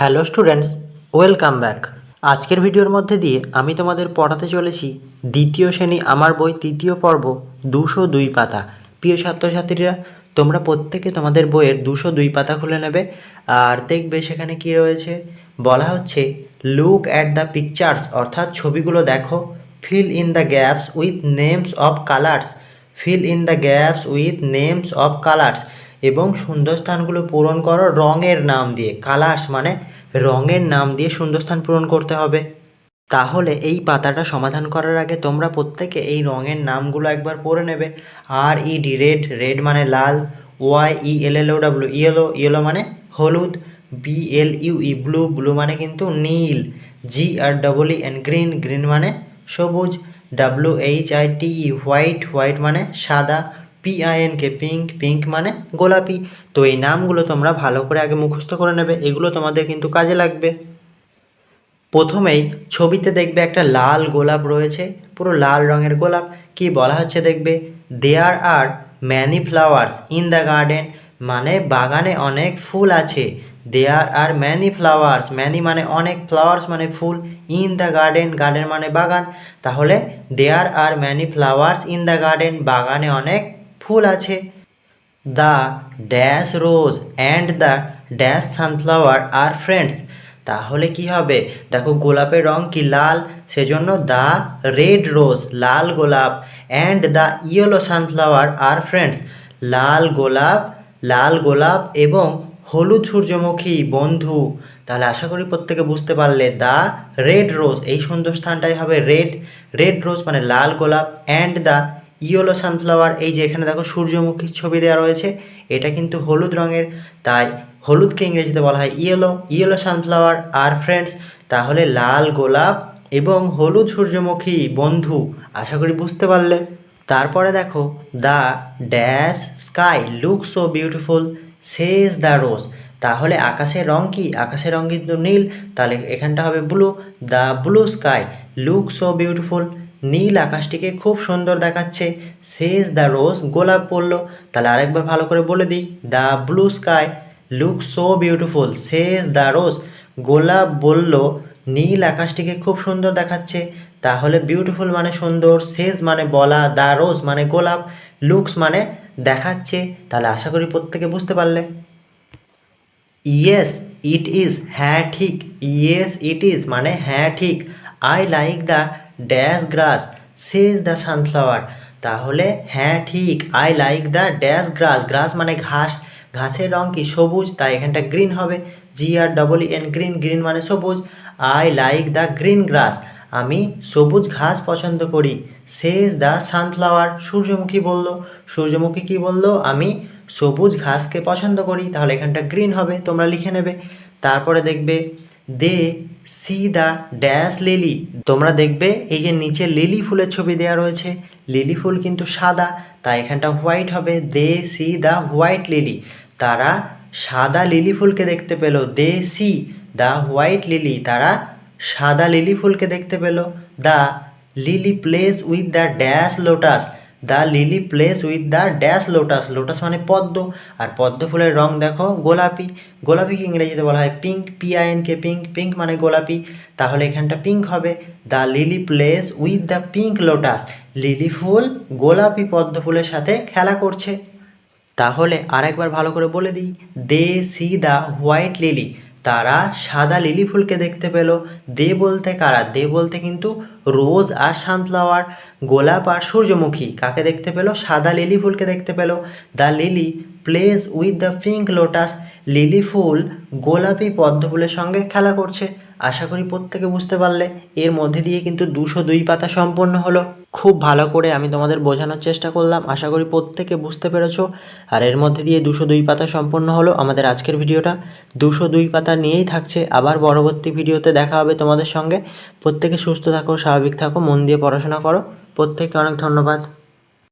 Hello students, welcome back. আজকের ভিডিওর মধ্যে দিয়ে আমি তোমাদের পড়াতে চলেছি দ্বিতীয় শ্রেণি আমার বই তৃতীয় পর্ব, দুশো দুই পাতা। প্রিয় ছাত্রছাত্রীরা, তোমরা প্রত্যেকে তোমাদের বইয়ের দুশো দুই পাতা খুলে নেবে। আর দেখবে সেখানে কি রয়েছে? বলা হচ্ছে লুক অ্যাট দ্য পিকচার্স অর্থাৎ ছবিগুলো দেখো। Fill in the gaps with names of colours fill in the gaps with names of colours এবং শূন্যস্থানগুলো পূরণ করো রঙের নাম দিয়ে। কালার্স মানে রঙের নাম দিয়ে শূন্যস্থান পূরণ করতে হবে। তাহলে এই পাতাটা সমাধান করার আগে তোমরা প্রত্যেকে এই রঙের নামগুলো একবার পড়ে নেবে। R E D, red red মানে লাল, Y, E, L L, O W yellow yellow মানে হলুদ, B, L, U, E, blue blue মানে কিন্তু নীল, G, R double E and green green মানে সবুজ W H, I, T, E, white white মানে সাদা P I N K pink pink মানে গোলাপি। তো এই নামগুলো তোমরা ভালো করে আগে মুখস্থ করে নেবে, এগুলো তোমাদের কিন্তু কাজে লাগবে। প্রথমেই ছবিতে দেখবে একটা লাল গোলাপ রয়েছে, পুরো লাল রঙের গোলাপ। কি বলা হচ্ছে দেখবে? There are many flowers in the garden মানে বাগানে অনেক ফুল আছে। There are many flowers many মানে অনেক ফ্লাওয়ার্স মানে ফুল ইন দ্য গার্ডেন গার্ডেন মানে বাগান। তাহলে there are many flowers in the garden বাগানে অনেক ফুল আছে। The dash rose and the dash sunflower are friends তাহলে কি হবে? দেখো গোলাপের রং কি লাল? সেজন্য দ্য রেড রোজ লাল গোলাপ and the yellow sunflower are friends লাল গোলাপ লাল গোলাপ এবং হলুদ সূর্যমুখী, বন্ধু। তাহলে আশা করি প্রত্যেকে বুঝতে পারলে দ্য রেড রোজ এই সুন্দর স্থানটাই হবে রেড রেড রোজ মানে লাল গোলাপ অ্যান্ড দ্য ইয়েলো সানফ্লাওয়ার, এই যে এখানে দেখো সূর্যমুখীর ছবি দেওয়া রয়েছে, এটা কিন্তু হলুদ রঙের, তাই হলুদকে ইংরেজিতে বলা হয় yellow yellow sunflower. Are friends তাহলে লাল, গোলাপ এবং হলুদ সূর্যমুখী বন্ধু, আশা করি বুঝতে পারলে। তারপরে দেখো the dash sky, look so beautiful, says the rose. তাহলে আকাশের রং কি? আকাশের রং কিন্তু নীল, তাহলে এখানটা হবে blue. The blue sky, look so beautiful. নীল আকাশটিকে খুব সুন্দর দেখাচ্ছে। সেজ দ্য রোজ গোলাপ পড়ল। তাহলে আরেকবার ভালো করে বলে দিই। The blue sky look so beautiful says the rose গোলাপ বলল, নীল আকাশটিকে খুব সুন্দর দেখাচ্ছে। তাহলে বিউটিফুল মানে সুন্দর। সেজ মানে বলা দ্য রোজ মানে গোলাপ লুকস মানে দেখাচ্ছে। তাহলে আশা করি প্রত্যেকে বুঝতে পারলে। ইয়েস ইট ইজ হ্যাঁ ঠিক। ইয়েস ইট ইজ মানে হ্যাঁ ঠিক। I like the dash grass, says the sunflower. তাহলে হ্যাঁ ঠিক, I like the dash grass. Grass মানে ঘাস। ঘাসের রং কি? সবুজ, তাই এখানটা গ্রিন হবে। G R double N, green green মানে সবুজ। I like the green grass. আমি সবুজ ঘাস পছন্দ করি। Says the sunflower. সূর্যমুখী বলল। সূর্যমুখী কি বলল? আমি সবুজ ঘাসকে পছন্দ করি। তাহলে এখানটা গ্রিন হবে, তোমরা লিখে নেবে। তারপরে দেখবে, they see the dash lily তোমরা দেখবে এই যে নিচে লিলি ফুলের ছবি দেওয়া রয়েছে। লিলি ফুল কিন্তু সাদা, তাই এখানটা হোয়াইট হবে। They see the white lily তারা সাদা লিলি ফুলকে দেখতে পেল। They see the white lily তারা সাদা লিলি ফুলকে দেখতে পেল। The lily plays with the dash lotus the lily plays with the dash lotus lotus মানে পদ্ম। আর পদ্ম ফুলের রং দেখো গোলাপি। গোলাপিকে ইংরেজিতে বলা হয় pink P I N K pink pink মানে গোলাপি। তাহলে এখানটা পিঙ্ক হবে। The lily plays with the pink lotus lily ফুল গোলাপি পদ্ম ফুলের সাথে খেলা করছে। তাহলে আরেকবার ভালো করে বলে দিই। They see the white lily তারা সাদা লিলি ফুলকে দেখতে পেল। দে বলতে কারা? দে বলতে কিন্তু রোজ আর সানফ্লাওয়ার, গোলাপ আর সূর্যমুখী। কাকে দেখতে পেল? সাদা লিলি ফুলকে দেখতে পেল। The lily plays with the pink lotus lily ফুল, গোলাপি পদ্ম ফুলের সঙ্গে খেলা করছে। আশা করি প্রত্যেকে বুঝতে পারলে এর মধ্যে দিয়ে কিন্তু দুশো দুই পাতা সম্পন্ন হলো। খুব ভালো করে আমি তোমাদের বোঝানোর চেষ্টা করলাম, আশা করি প্রত্যেকে বুঝতে পেরেছ। আর এর মধ্যে দিয়ে দুশো দুই পাতা সম্পন্ন হলো আমাদের আজকের ভিডিওটা। দুশো দুই পাতা নিয়েই থাকছে, আবার পরবর্তী ভিডিওতে দেখা হবে তোমাদের সঙ্গে। প্রত্যেকে সুস্থ থাকো, স্বাভাবিক থাকো, মন দিয়ে পড়াশোনা করো। প্রত্যেককে অনেক ধন্যবাদ।